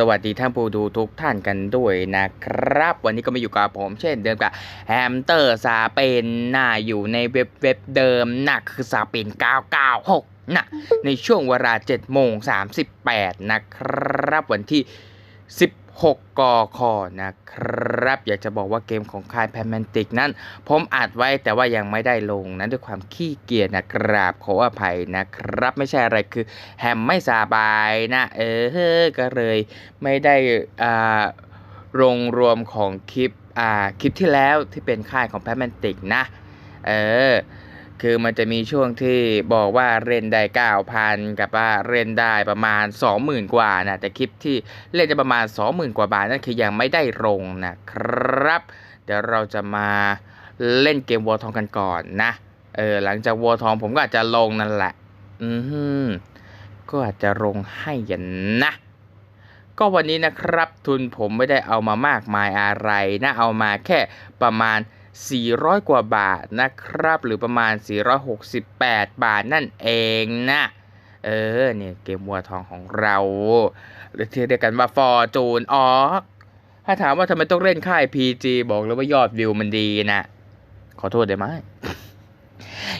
สวัสดีท่านผู้ดูทุกท่านกันด้วยนะครับ วันนี้ก็มาอยู่กับผมเช่นเดิมกับแฮมสเตอร์ซาเป็นน่าอยู่ในเว็บเว็บเดิมน่ะคือซาเป็น996นะในช่วงเวลา7โมง38 นะครับ วันที่ 6กคนะครับ อยากจะบอกว่าเกมของค่ายแพนแมนติกนั้น ผมอัดไว้แต่ว่ายังไม่ได้ลงนั้นด้วยความขี้เกียจนะครับขออภัยนะครับ ไม่ใช่อะไรคือแฮมไม่สบายนะ เออก็เลยไม่ได้อ่าลงรวมของคลิปอ่าคลิปที่แล้วที่เป็นค่ายของแพ m แมนติกนะ เออ คือมันจะมีช่วงที่บอกว่าเล่นได้ 9,000 กับว่าเล่นได้ประมาณ 20,000 กว่านะแต่คลิปที่เล่นจะประมาณ 20,000 กว่าบาทนั่นคือยังไม่ได้ลงนะครับ เดี๋ยวเราจะมาเล่นเกมวัวทองกันก่อนนะเออหลังจากวัวทองผมก็อาจจะลงนั่นแหละ อือหือก็อาจจะลงให้ยันนะ ก็วันนี้นะครับทุนผมไม่ได้เอามามากมายอะไรนะเอามาแค่ประมาณ 400 กว่าบาทนะครับ หรือประมาณ 468 บาทนั่นเองนะ เออเนี่ยเกมวัวทองของเรา หรือที่เรียกกันว่าฟอร์จูนออกถ้าถามว่าทำไมต้องเล่นค่าย PG บอกเลยว่ายอดวิวมันดีนะ ขอโทษได้ไหม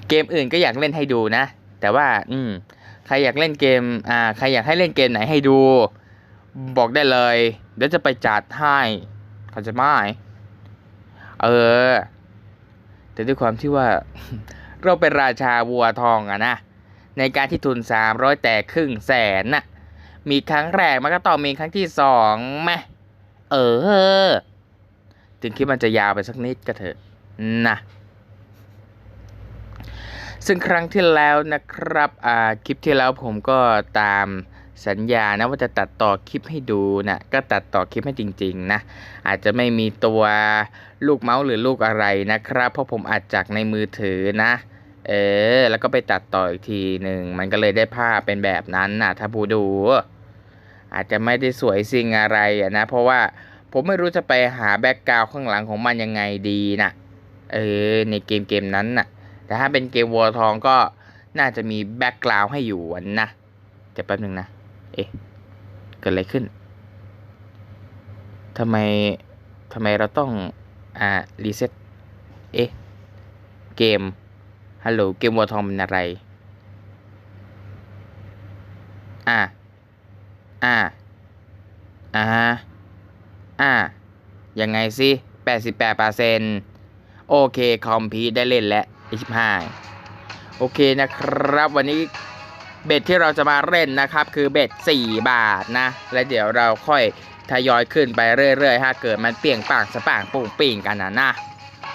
เกมอื่นก็อยากเล่นให้ดูนะ แต่ว่า อืม ใครอยากเล่นเกม อ่า ใครอยากให้เล่นเกมไหนให้ดู บอกได้เลย เดี๋ยวจะไปจัดให้เขาใจไหม เออ แต่ด้วยความที่ว่าเราเป็นราชาวัวทองอะนะ ในการที่ทุน300แต่ครึ่งแสนน่ะ มีครั้งแรกมันก็ต้องมีครั้งที่สองไหมเออ ถึงคิดมันจะยาวไปสักนิดก็เถอะนะซึ่งครั้งที่แล้วนะครับ อ่า คลิปที่แล้วผมก็ตาม สัญญานะว่าจะตัดต่อคลิปให้ดูนะก็ตัดต่อคลิปให้จริงๆนะอาจจะไม่มีตัวลูกเมาส์หรือลูกอะไรนะครับ เพราะผมอัดจากในมือถือนะเออแล้วก็ไปตัดต่ออีกทีหนึ่งมันก็เลยได้ภาพเป็นแบบนั้นนะถ้าผู้ดู อาจจะไม่ได้สวยซิงอะไรนะ เพราะว่าผมไม่รู้จะไปหาแบ็กกราวข้างหลังของมันยังไงดีนะเออในเกมเกมนั้นน่ะ แต่ถ้าเป็นเกมวัวทองก็น่าจะมีแบ็กกราวให้อยู่นะเดี๋ยวแป๊บนึงนะ เอ๊ะ เกิดอะไรขึ้นทำไมทำไมเราต้อง อ่า รีเซ็ต เอ๊ะ เกม ฮัลโหล เกมวัวทองเป็นอะไร อ่า อ่า อ่า อ่า ยังไงสิแปดสิบแปดเปอร์เซ็นโอเค คอมพีได้เล่นแล้วไอชิบหาย โอเคนะครับ วันนี้ เบ็ดที่เราจะมาเล่นนะครับ คือเบ็ด4 บาทนะ และเดี๋ยวเราค่อยทยอยขึ้นไปเรื่อยๆถ้าเกิดมันเปลี่ยงปางสปางปุ่งปิ่งกันนะนะ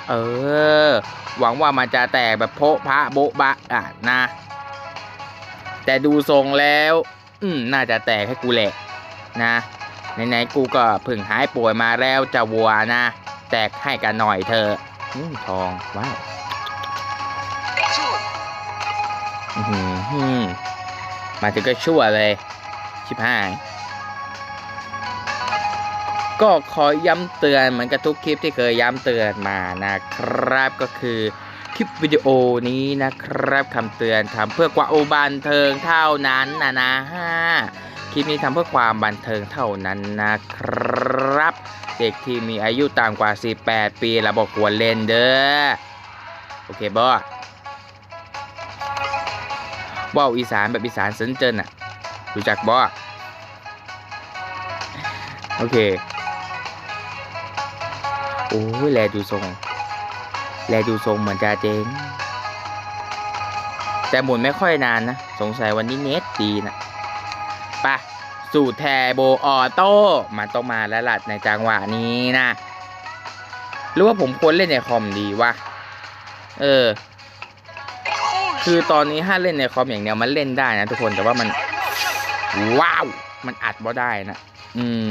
เออ หวังว่ามันจะแตกแบบโพะพระโบ๊ะบะอะนะ แต่ดูทรงแล้ว อืมน่าจะแตกให้กูแหละนะไหนๆกูก็เพิ่งหายป่วยมาแล้วจะวัวนะ แตกให้กันหน่อยเธออืมทองว้าวอื้อหือหือ มาถึงก็ชั่วเลยชิบหายก็ขอย้ำเตือนเหมือนกับทุกคลิปที่เคยย้ำเตือนมานะครับก็คือคลิปวิดีโอนี้นะครับคำเตือนทำเพื่อความบันเทิงเท่านั้นนะนะฮะคลิปนี้ทำเพื่อความบันเทิงเท่านั้นนะครับ เด็กที่มีอายุต่ำกว่า 18 ปีเราบอกควรเล่นเด้อโอเคบอ ว่าวอีสานแบบอีสานเซนเจิ้นอะรู้จักบอโอเค โอ้ยแลดูทรง แลดูทรงเหมือนจะเจ๊งแต่หมุนไม่ค่อยนานนะ สงสัยวันนี้เน็ตดีนะปะสู่แทโบออโต้มันต้องมาแล้วล่ะในจังหวะนี้นะ หรือว่าผมควรเล่นในคอมดีวะ เออ คือตอนนี้ถ้าเล่นในคอมอย่างเดียวมันเล่นได้นะทุกคนแต่ว่ามันว้าวมันอัดบ่ได้นะอืม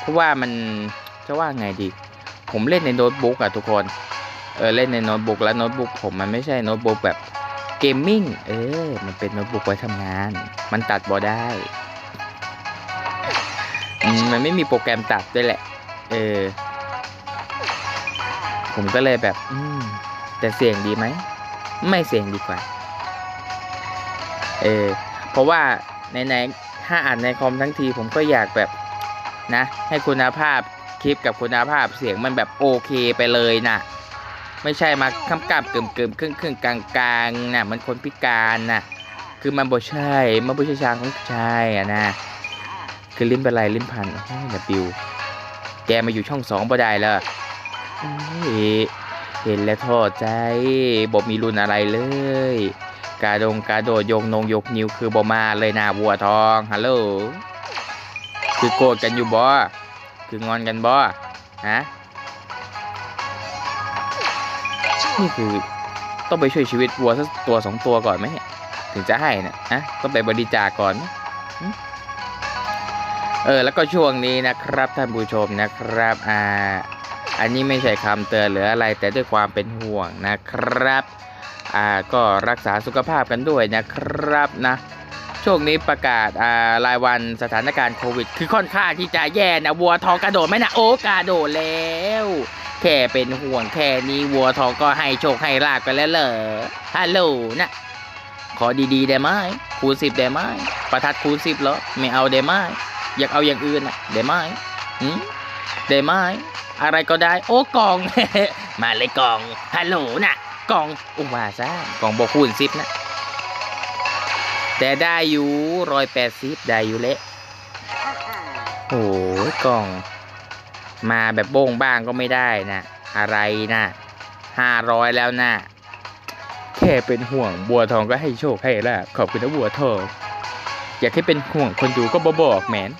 เพราะว่ามันจะว่าไงดี ผมเล่นในโน้ตบุ๊กอะทุกคนเออเล่นในโน้ตบุ๊กแล้วโน้ตบุ๊กผมมันไม่ใช่โน้ตบุ๊กแบบเกมมิ่งเออ มันเป็นโน้ตบุ๊กไว้ทำงาน มันตัดบอได้มมันไม่มีโปรแกรมตัดด้วยแหละ เออ ผมก็เลยแบบ อืม แต่เสียงดีไหม ไม่เสียงดีกว่า เออเพราะว่าในในถ้าอ่านในคอมทั้งทีผมก็อยากแบบนะ ให้คุณภาพคลิปกับคุณภาพเสียงมันแบบโอเคไปเลยนะไม่ใช่มาคำกับกึ่มกึมครึ่งครึ่งกลางกลางนะมันคนพิการนะคือมันบ่ใช่มันบ่ใช่ช้างของชายอะนะคือลิ้นเป็นไรลิ้นพันโอ้ยนบิวแกมาอยู่ช่องสองบ่ได้เลยโอ้ยเห็นแล้วท้อใจบอกมีรุนอะไรเลย กาดงกาโดดโยงนงยกนิ้วคือบ่มาเลยนะวัวทองฮัลโหลคือโกรธกันอยู่บ่คืองอนกันบ่ฮะนี่คือต้องไปช่วยชีวิตวัวสักตัวสองตัวก่อนไหมเนี่ยถึงจะให้นะฮะต้องไปบริจาคก่อนเออแล้วก็ช่วงนี้นะครับท่านผู้ชมนะครับอ่าอันนี้ไม่ใช่คำเตือนหรืออะไรแต่ด้วยความเป็นห่วงนะครับ อ่าก็รักษาสุขภาพกันด้วยนะครับนะช่วงนี้ประกาศอ่ารายวันสถานการณ์โควิด คือค่อนข้างที่จะแย่นะวัวทองกระโดดไหมนะโอ้กระโดดแล้ว แค่เป็นห่วงแค่นี้วัวทองก็ให้โชคให้ลาบกันแล้วเหรอฮัลโหลนะขอดีๆได้ไหมคูณสิบได้ไหมประทัดคูณสิบเหรอไม่เอาได้ไหมอยากเอาอย่างอื่นอะได้ไหมหืมได้ไหมอะไรก็ได้ โอ้กอง มาเลยกองฮัลโหลน่ะ กล่องอุว่าซะกล่องบอกคูณสิบนะ แต่ได้อยู่ร้อยแปดสิบได้อยู่เละโอ้ยกล่อง มาแบบโบ้งบ้างก็ไม่ได้นะ อะไรนะห้าร้อยแล้วนะแค่เป็นห่วงบัวทองก็ให้โชคให้ลาบขอบคุณนะบัวทอง อยากให้เป็นห่วงคนดูก็บบอกแหมน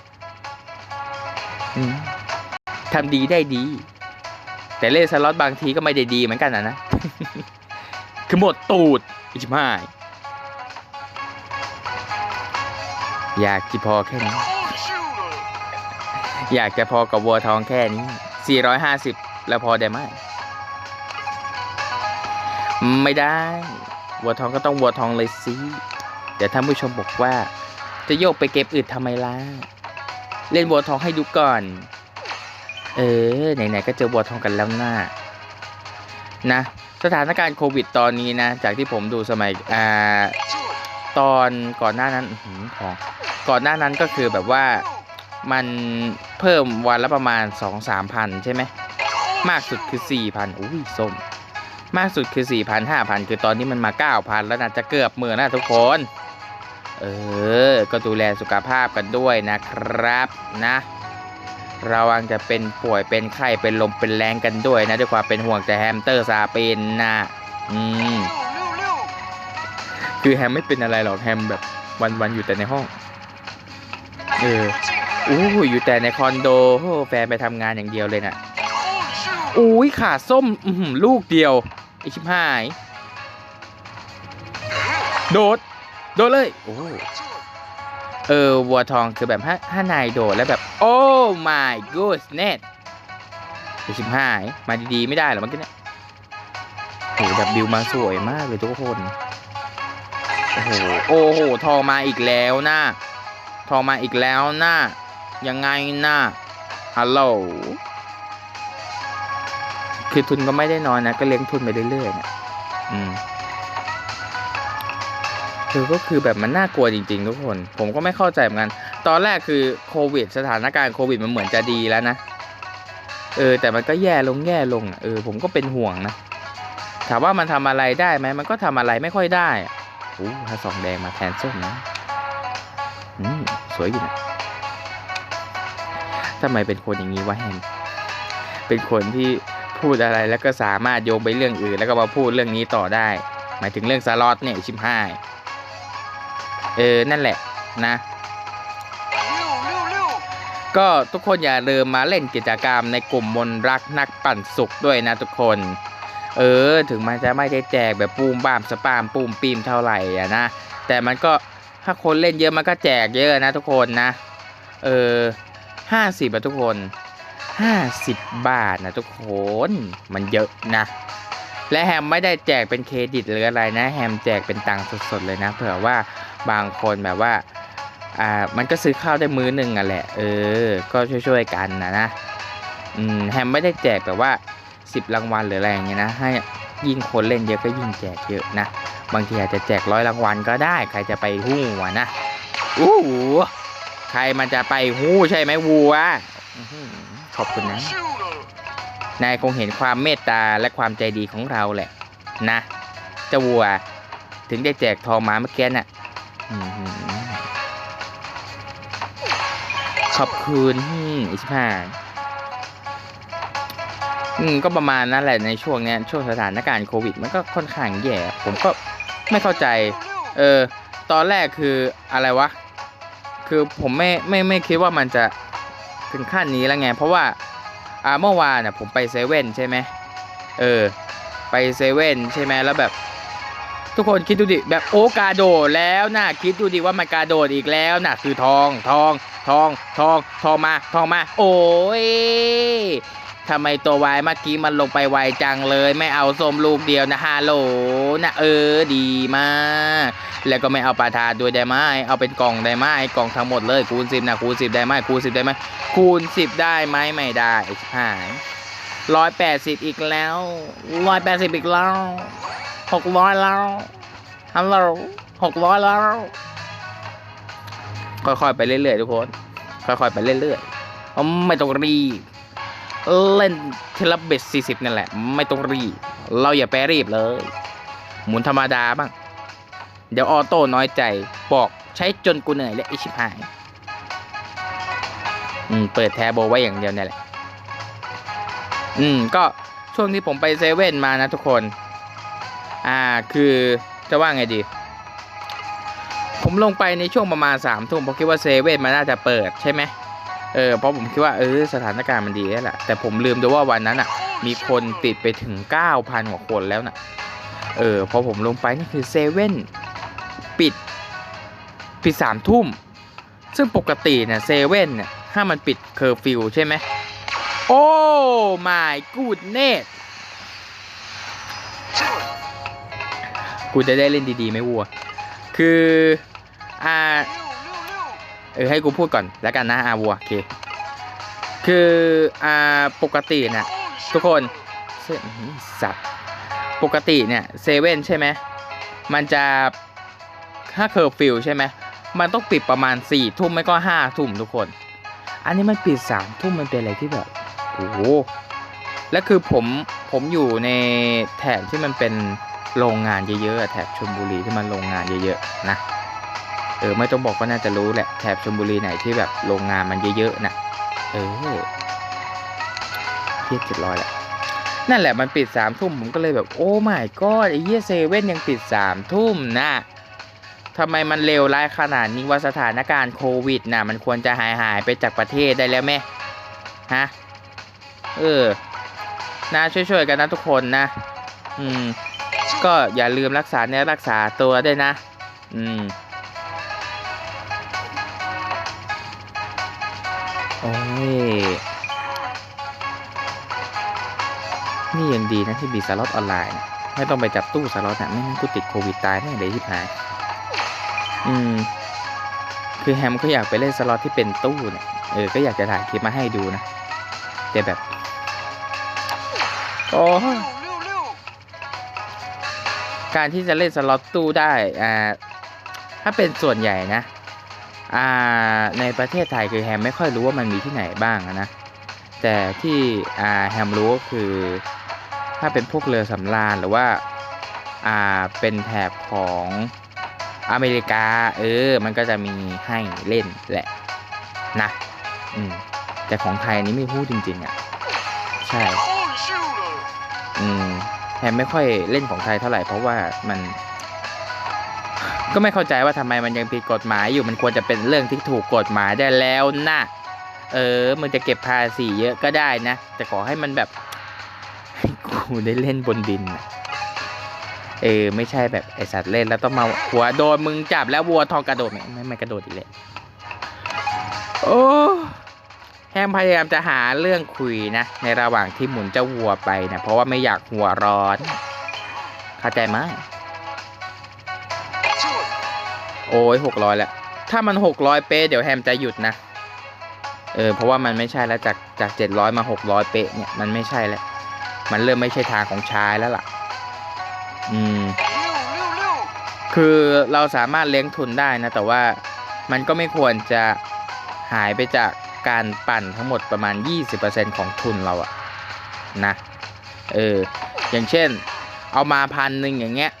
ทำดีได้ดี แต่เล่นสล็อตบางทีก็ไม่ได้ดีเหมือนกันนะนะ คือหมดตูดอิชิมายอยากจะพอแค่นี้ อยากจะพอกับวัวทองแค่นี้ 450 แล้วพอได้ไหมไม่ได้ วัวทองก็ต้องวัวทองเลยสิเดี๋ยวท่านผู้ชมบอกว่า จะโยกไปเก็บอื่นทำไมล่ะ เล่นวัวทองให้ดูก่อน เออ ไหนๆ ก็เจอวัวทองกันแล้วน่านะ สถานการณ์โควิดตอนนี้นะ จากที่ผมดูสมัยอ่าตอนก่อนหน้านั้นหือของก่อนหน้านั้นก็คือแบบว่ามันเพิ่มวันละประมาณ 2 3พันใช่ไหมมากสุดคือ4,000อุ้ยส้ม มากสุดคือ4,000 5,000 คือตอนนี้มันมา 9,000 แล้วนะจะเกือบหมื่นนะทุกคน เออ ก็ดูแลสุขภาพกันด้วยนะครับนะ ระวังจะเป็นป่วยเป็นไข้เป็นลมเป็นแรงกันด้วยนะด้วยความเป็นห่วงแต่แฮมสเตอร์ซาเปนนะอืมคือแฮมไม่เป็นอะไรหรอกแฮมแบบวันๆอยู่แต่ในห้อง เอออู้หูอยู่แต่ในคอนโดโแฟนไปทำงานอย่างเดียวเลยน่ะอุ้ยขาส้มอืลูกเดียวไอชิบหาย โดด โดดเลย โอ้ เออ วัวทองคือแบบถ้าถ้านายโดดแล้วแบบ โอ้ my goodness ไอชิบหาย มาดีๆ ไม่ได้เหรอเมื่อกี้เนี่ยโหดับบิวมาสวยมากเลยทุกคน โอ้โห โอ้โห ทองมาอีกแล้วนะทองมาอีกแล้วนะยังไงนะฮัลโหล คือทุนก็ไม่ได้น้อยนะ ก็เลี้ยงทุนไปเรื่อยๆนะอืม คือก็คือแบบมันน่ากลัวจริง ๆ ทุกคน ผมก็ไม่เข้าใจเหมือนกัน ตอนแรกคือโควิด สถานการณ์โควิดมันเหมือนจะดีแล้วนะ เออ แต่มันก็แย่ลงแย่ลงเออ ผมก็เป็นห่วงนะ ถามว่ามันทำอะไรได้ไหม มันก็ทำอะไรไม่ค่อยได้อะโอ้ถ้าสองแดงมาแทนส้มนะอืมสวยอยู่นะทำไมเป็นคนอย่างนี้วะแฮมเป็นคนที่พูดอะไรแล้วก็สามารถโยงไปเรื่องอื่น แล้วก็มาพูดเรื่องนี้ต่อได้ หมายถึงเรื่องสล็อตเนี่ยชิมห้าย เออ นั่นแหละนะก็ทุกคนอย่าลืมมาเล่นกิจกรรมในกลุ่มมนรักนักปั่นสุขด้วยนะทุกคน เออ ถึงมันจะไม่ได้แจกแบบปูมบ้ามสปามปูมปีมเท่าไหร่อะนะ แต่มันก็ถ้าคนเล่นเยอะมันก็แจกเยอะนะทุกคนนะ เออห้าสิบอะทุกคนห้าสิบบาทนะทุกคน มันเยอะนะ และแฮมไม่ได้แจกเป็นเครดิตหรืออะไรนะ แฮมแจกเป็นตังค์สดๆเลยนะ เผื่อว่าบางคนแบบว่าอ่ามันก็ซื้อข้าวได้มื้อหนึ่งอะแหละ เออ ก็ช่วยๆกันนะนะอืมแฮมไม่ได้แจกแบบว่าสิบรางวัลหรืออะไรอย่างเงี้ยนะ ให้ยิ่งคนเล่นเยอะก็ยิ่งแจกเยอะนะ บางทีอาจจะแจกร้อยรางวัลก็ได้ ใครจะไปหู้วะนะอู้หูใครมันจะไปหู้ใช่ไหมวัวขอบคุณนะ นายคงเห็นความเมตตาและความใจดีของเราแหละ นะเจ้าวัว ถึงได้แจกทองมาเมื่อกี้น่ะขอบคุณอิชิพายอืมก็ประมาณนั้นแหละในช่วงเนี้ยช่วงสถานการณ์โควิด มันก็ค่อนข้างแย่ ผมก็ไม่เข้าใจ เออ ตอนแรกคืออะไรวะ คือผมไม่ไม่ไม่คิดว่ามันจะถึงขั้นนี้แล้วไง เพราะว่า อ่าเมื่อวานน่ะผมไปเซเว่นใช่ไหมเออ ไปเซเว่นใช่ไหมแล้วแบบ ทุกคนคิดดูดิแบบโอ้กาโดดแล้วน่ะคิดดูดิว่ามันกาโดดอีกแล้วน่ะคือทองทองทองทองทองมาทองมา โอ้ย ทำไมตัววายเมื่อกี้มันลงไปไวจังเลย ไม่เอาส้มลูกเดียวนะฮัลโหลนะเออดีมาก แล้วก็ไม่เอาปลาทาด้วยได้ไหมเอาเป็นกล่องได้ไหมกล่องทั้งหมดเลยคูณสิบนะคูณสิบได้ไหมคูณสิบได้ไหมคูณสิบได้ไหมไม่ได้ไอ้ชิบหายร้อยแปดสิบอีกแล้วร้อยแปดสิบอีกแล้วหกร้อยแล้วฮัลโหลหกร้อยแล้ว ค่อยๆไปเรื่อยๆทุกคน ค่อยๆไปเรื่อยๆอ๋อไม่ต้องรีบ เล่นเทเลเบสสี่สิบนั่นแหละ ไม่ต้องรีบ เราอย่าไปรีบเลย หมุนธรรมดาบ้าง เดี๋ยวออโต้น้อยใจ บอกใช้จนกูเหนื่อยและไอชิบหาย อืม เปิดแทบโบไว้อย่างเดียวเนี่ยแหละ อืม ก็ช่วงที่ผมไปเซเว่นมานะทุกคน อ่า คือจะว่าไงดี ผมลงไปในช่วงประมาณสามทุ่มผมคิดว่าเซเว่นมันน่าจะเปิดใช่ไหม เออเพราะผมคิดว่าเออสถานการณ์มันดีแล้วแหละแต่ผมลืมดูว่าวันนั้นอะ มีคนติดไปถึง 9,000กว่าคนแล้วน่ะเออพอผมลงไปนี่คือเซเว่นปิดปิดสามทุ่ม ซึ่งปกติเนี่ยเซเว่นเนี่ยถ้ามันปิดเคอร์ฟิวใช่ไหมโอ้ my goodness กูจะได้เล่นดีๆไหมวัว คือ อ่า เออให้กูพูดก่อนแล้วกันนะอาวัวโอเค คืออ่าปกติเนี่ยทุกคนสัตว์ปกติเนี่ยเซเว่นใช่ไหมมันจะถ้าเคอร์ฟิวใช่ไหมมันต้องปิดประมาณ4ี่ทุ่มไม่ก็ห้าทุ่มทุกคน อันนี้มันปิดสามทุ่มมันเป็นอะไรที่แบบโอ้โหแล้วคือผมผมอยู่ในแถบที่มันเป็นโรงงานเยอะๆแถบชลบุรีที่มันโรงงานเยอะๆนะ ออไม่ต้องบอกก็น่าจะรู้แหละแถบชลบุรีไหนที่แบบโรงงานมันเยอะๆนะเออเฮียบเจ็ดร้อยแหละนั่นแหละมันปิดสามทุ่มผมก็เลยแบบโอ้ไม่ก็ไอ้เฮียเซเว่นยังปิดสามทุ่มนะทำไมมันเลวร้ายขนาดนี้ว่าสถานการณ์โควิดนะมันควรจะหายหายไปจากประเทศได้แล้วไหมฮะเออนะช่วยๆกันนะทุกคนนะ อืม ก็อย่าลืมรักษาเนื้อรักษาตัวด้วยนะ อืม อ้ย นี่ยังดีนะที่มีสล็อตออนไลน์ ไม่ต้องไปจับตู้สล็อตนะไม่งั้นกูติดโควิดตายแน่เลยที่หายอืม คือแฮมก็อยากไปเล่นสล็อตที่เป็นตู้เนี่ยเออ ก็อยากจะถ่ายคลิปมาให้ดูนะ แต่แบบ โอ้การที่จะเล่นสล็อตตู้ได้ อ่า ถ้าเป็นส่วนใหญ่นะ ในประเทศไทยคือแฮมไม่ค่อยรู้ว่ามันมีที่ไหนบ้างอะนะ แต่ที่อ่าแฮมรู้ก็คือถ้าเป็นพวกเรือสำราญหรือว่าอ่าเป็นแถบของอเมริกา เออ มันก็จะมีให้เล่นแหละนะอืมแต่ของไทยอันนี้ไม่พูดจริง ๆอะ ใช่ อืมแฮมไม่ค่อยเล่นของไทยเท่าไหร่เพราะว่ามัน ก็ไม่เข้าใจว่าทำไมมันยังผิดกฎหมายอยู่มันควรจะเป็นเรื่องที่ถูกกฎหมายได้แล้วนะเออมึงจะเก็บภาษีเยอะก็ได้นะแต่ขอให้มันแบบให้กูได้เล่นบนดินเออไม่ใช่แบบไอสัตว์เล่นแล้วต้องมาหัวโดนมึงจับแล้ววัวทองกระโดดไม่ไม่ไม่กระโดดอีกเลยโอ้แฮมพยายามจะหาเรื่องคุยนะ ในระหว่างที่หมุนเจ้าวัวไปนะเพราะว่าไม่อยากหัวร้อน เข้าใจไหม อ้ยหกร้อยแล้ว ถ้ามันหกร้อยเป๊ะเดี๋ยวแฮมจะหยุดนะ เออ เพราะว่ามันไม่ใช่แล้วจากจากเจ็ดร้อยมาหกร้อยเป๊ะเนี่ยมันไม่ใช่แล้ว มันเริ่มไม่ใช่ทางของชายแล้วล่ะ อืม คือเราสามารถเลี้ยงทุนได้นะ แต่ว่ามันก็ไม่ควรจะหายไปจากการปั่นทั้งหมดประมาณ 20%ของทุนเราอะนะ เออ อย่างเช่น เอามาพันหนึ่งอย่างเงี้ย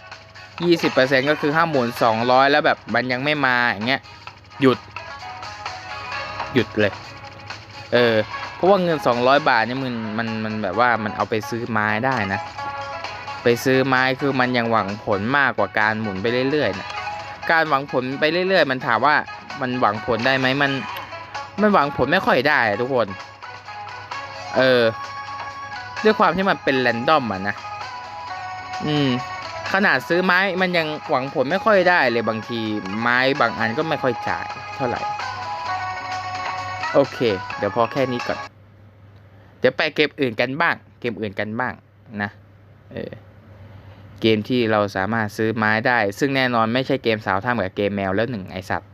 20%ก็คือห้าหมุน200 แล้วแบบมันยังไม่มาอย่างเงี้ยหยุด หยุดเลย เออ เพราะว่าเงิน 200 บาทเนี่ยมันมันมันแบบว่ามันเอาไปซื้อไม้ได้นะ ไปซื้อไม้คือมันยังหวังผลมากกว่าการหมุนไปเรื่อยๆนะการหวังผลไปเรื่อย ๆ มันถามว่ามันหวังผลได้ไหมมัน มันหวังผลไม่ค่อยได้ทุกคน เออ ด้วยความที่มันเป็นแรนดอมอะนะ อืม ขนาดซื้อไม้มันยังหวังผลไม่ค่อยได้เลยบางทีไม้บางอันก็ไม่ค่อยจ่ายเท่าไหร่ โอเค เดี๋ยวพอแค่นี้ก่อน เดี๋ยวไปเกมอื่นกันบ้าง เกมอื่นกันบ้างนะเออเกมที่เราสามารถซื้อไม้ได้ ซึ่งแน่นอนไม่ใช่เกมสาวท่ามกับเกมแมวแล้วหนึ่งไอสัตว์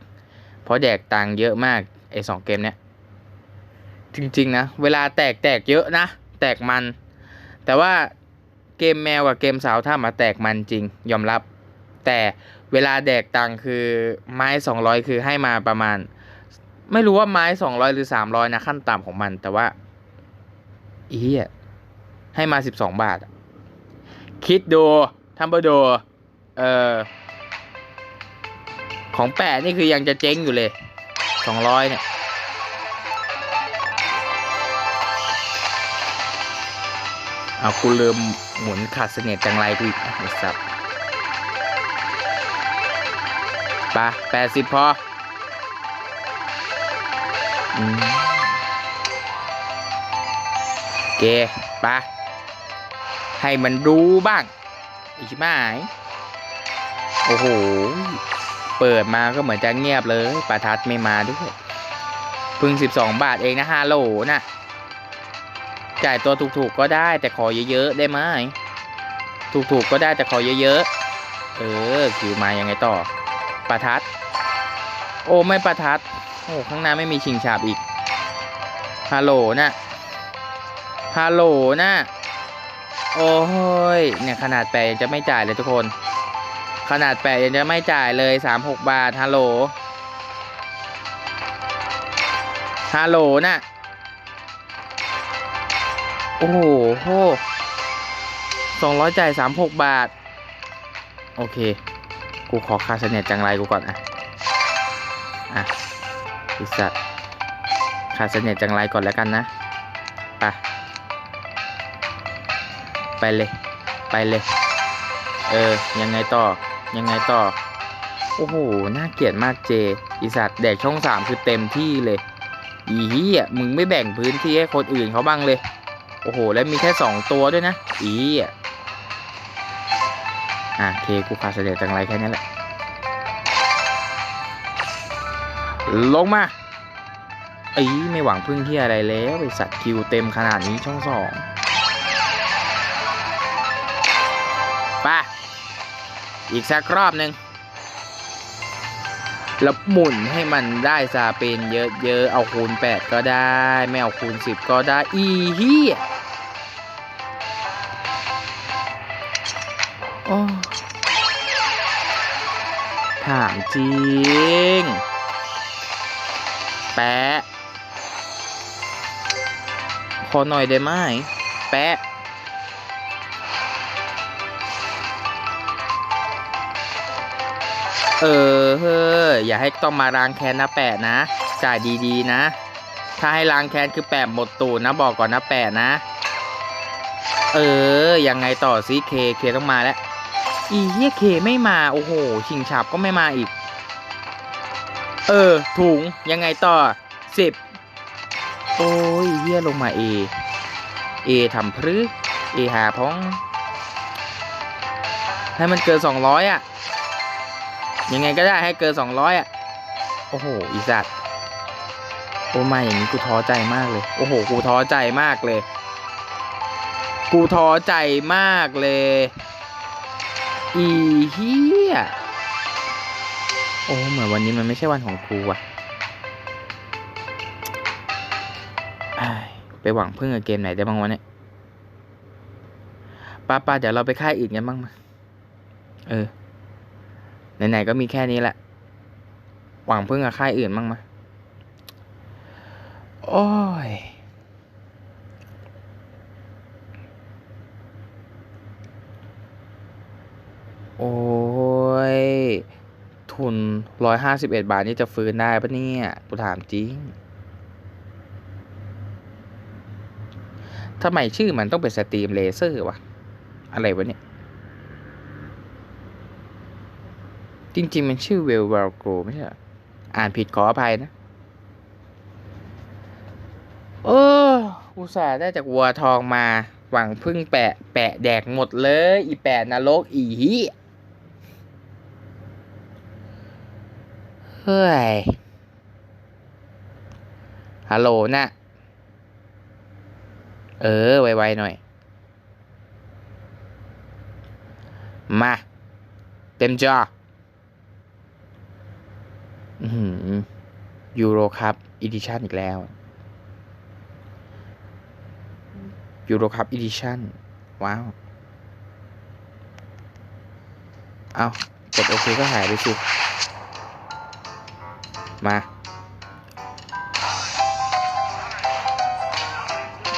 เพราะแดกตังเยอะมากไอสองเกมเนี้ยจริงๆนะ เวลาแตกแตกเยอะนะ แตกมัน แต่ว่า เกมแมวกับเกมสาวถ้ามาแตกมันจริง ยอมรับ แต่เวลาแดกตังคือไม้สองร้อยคือให้มาประมาณ ไม่รู้ว่าไม้สองร้อยหรือสามร้อยนะ ขั้นต่ำของมัน แต่ว่าอีเหี้ยให้มาสิบสองบาท คิดดูทำบดูเออของแปะนี่คือยังจะเจ๊งอยู่เลยสองร้อยเนี่ยเอากูลืม หมุนขาดเสน่ห์จังไรกูอีกไอ้สับไปแปดสิบพออืมโอเคไปให้มันรู้บ้างอีชิบหายโอ้โห เปิดมาก็เหมือนจะเงียบเลยประทัดไม่มาด้วย พึ่งสิบสองบาทเองนะฮาโหลน่ะ จ่ายตัวถูกๆก็ได้แต่ขอเยอะๆได้ไหมถูกๆก็ได้แต่ขอเยอะๆ เออคิวมายังไงต่อ ประทัด โอ้ไม่ประทัด โอ้ข้างหน้าไม่มีชิงฉาบอีก ฮัลโหลนะฮัลโหลนะโอ้ยเนี่ยขนาดแปดยังจะไม่จ่ายเลยทุกคน ขนาดแปดยังจะไม่จ่ายเลยสามหกบาทฮัลโหลฮัลโหลน่ะ โอ้โหสองร้อยจ่ายสามหกบาท โอเค กูขอค่าเสน่ห์จังไรกูก่อนอะ อะพิสัตค่าเสน่ห์จังไรก่อนแล้วกันนะ ไป ไปเลย ไปเลย เออ ยังไงต่อ ยังไงต่อ โอ้โห น่าเกลียดมากเจ อีสัตว์แดกช่องสามคือเต็มที่เลย อีเหี้ยมึงไม่แบ่งพื้นที่ให้คนอื่นเขาบ้างเลย โอ้โห แล้วมีแค่สองตัวด้วยนะ อีอะอะเคกูขาเสด็จจังไรแค่นี้แหละ ลงมาอ้ไม่หวังพึ่งที่อะไรแล้วไอสัตว์คิวเต็มขนาดนี้ช่องสองไปอีกสักรอบหนึ่งแล้วหมุนให้มันได้ซาเป็นเยอะๆ เอาคูณ 8 ก็ได้ ไม่เอาคูณ 10 ก็ได้ อีเฮียามจริง แปะขอหน่อยได้ไหม แปะ เออ เฮ้ย อย่าให้ต้องมาล้างแค้นนะแปะนะ จ่ายดีๆนะ ถ้าให้ล้างแค้นคือแปะหมดตูนะ บอกก่อนนะแปะนะ เออ ยังไงต่อซิเค เคต้องมาแล้ว อีเฮียเคไม่มา โอ้โห ชิงฉับก็ไม่มาอีก เออ ถุง ยังไงต่อสิบโอ้ยเฮียลงมาเอเอทำพรึกเอหาพ้อง ให้มันเกินสองร้อยอะ ยังไงก็ได้ให้เกินสองร้อยอะ โอ้โห อีสัตว์โอ้มาอย่างนี้กูท้อใจมากเลย โอ้โห กูท้อใจมากเลย กูท้อใจมากเลย อีเฮียโอ้เหมือนวันนี้มันไม่ใช่วันของกูว่ะไปหวังพึ่งกับเกมไหนได้บ้างวะเนี่ยป้าป้าเดี๋ยวเราไปค่ายอื่นกันบ้างมาเออ ไหนๆก็มีแค่นี้แหละ หวังพึ่งกับค่ายอื่นบ้างมาอโอ้ย โอ้ย ทุนร้อยห้าสิบเอ็ดบาทนี่จะฟื้นได้ปะเนี่ย กูถามจริงทำไมชื่อมันต้องเป็นสตรีมเลเซอร์วะ อะไรวะเนี่ย จริง ๆ มันชื่อเวลเวลโกไม่ใช่หรออ่านผิดขออภัยนะ เอออุตส่าห์ได้จากวัวทองมา หวังพึ่งแปะ แปะแดกหมดเลย อีแปะนรกอีเหีย เฮ้ย ฮัลโหลนะเออ ไวๆหน่อย มา เต็มจออยูโรครับอีดิชันอีกแล้วยูโรคัพอีดิชั่นว้าว เอากดโอเคก็หายไปสิ มา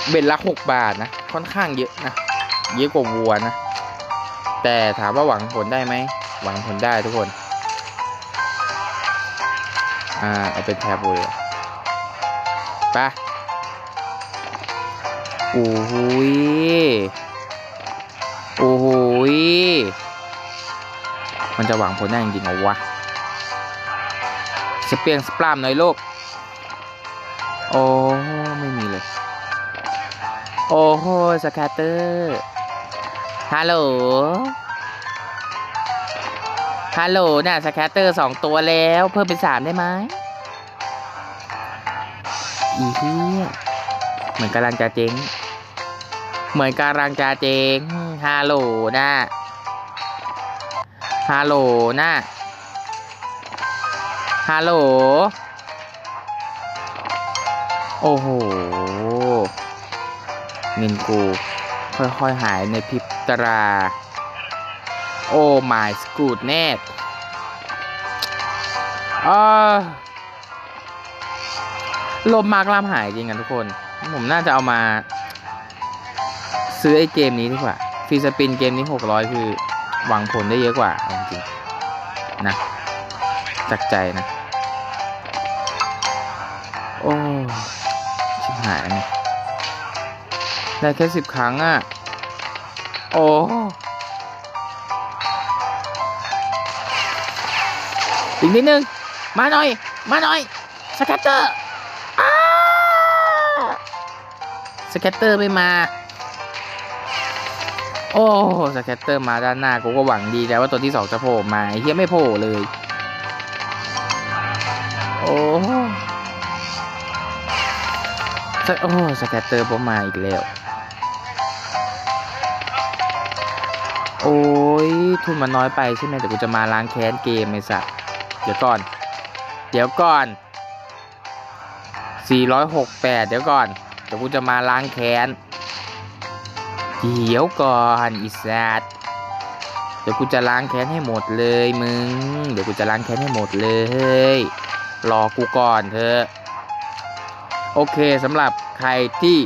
เบ็ดละหกบาทนะ ค่อนข้างเยอะนะ เยอะกว่าวัวนะ แต่ถามว่าหวังผลได้ไหม หวังผลได้ทุกคน อ่า เอาเป็นแทบเลยไปะโอ้โหโอ้โหยมันจะหวังผลได้จริงเหรอวะ สเปียงสปรามหน่อยลูก โอ้ไม่มีเลย โอ้โหสแคตเตอร์ฮัลโหลฮัลโหลน่ะสแคตเตอร์สองตัวแล้ว เพิ่มเป็นสามได้ไหมอีเหี้ยเหมือนกำลังจะเจ๊ง เหมือนกำลังจะเจ๊งฮัลโหลน่ะฮัลโหลน่ะ ฮัลโหล โอ้โห เงินกู ค่อยๆหายในพริบตราโอ้ my goodness อ่าลมมากล่ามหายจริงกันทุกคน ผมน่าจะเอามา ซื้อไอ้เกมนี้ดีกว่า ฟรีสปินเกมนี้ 600 คือ หวังผลได้เยอะกว่าเอาจริงๆนะ จากใจนะ โอ้ชิบหายนี่ยได้แค่สิบครั้งอะ่ะ โอ้อีกนิดนึง มาหน่อย มาหน่อย สแกตเตอร์อสแกตเตอร์ไม่มา โอ้ สแกตเตอร์มาด้านหน้า กูก็หวังดีแต่ว่าตัวที่สองจะโผล่มาเฮียไม่โผล่เลย โอ้โอ้สแกตเตอร์ผมมาอีกแล้ว โอ้ย ทุนมันน้อยไปใช่ไหมแต่กูจะมาล้างแค้นเกมไอ้สัสเดี๋ยวก่อน เดี๋ยวก่อน 468 เดี๋ยวก่อนเดี๋ยวกูจะมาล้างแค้น เดี๋ยวก่อนอีสัตว์เดี๋ยวกูจะล้างแค้นให้หมดเลยมึง เดี๋ยวกูจะล้างแค้นให้หมดเลย รอกูก่อนเถอะโอเคสำหรับใครที่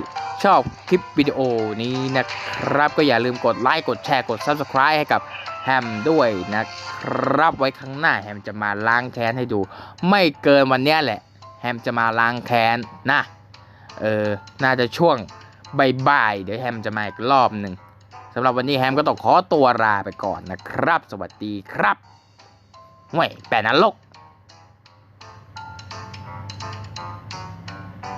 ชอบคลิปวิดีโอนี้นะครับ ก็อย่าลืมกดไลค์กดแชร์กด Subscribe ให้กับแฮมด้วยนะครับไว้ข้งหน้าแฮมจะมาล้างแค้นให้ดู ไม่เกินวันนี้แหละ แฮมจะมาล้างแค้นนะเออน่าจะช่วงบ่ายๆเดี๋ยวแฮมจะมาอีกรอบหนึ่งสำหรับวันนี้แฮมก็ต้องขอตัวลาไปก่อนนะครับ สวัสดีครับห่วยแปดนรก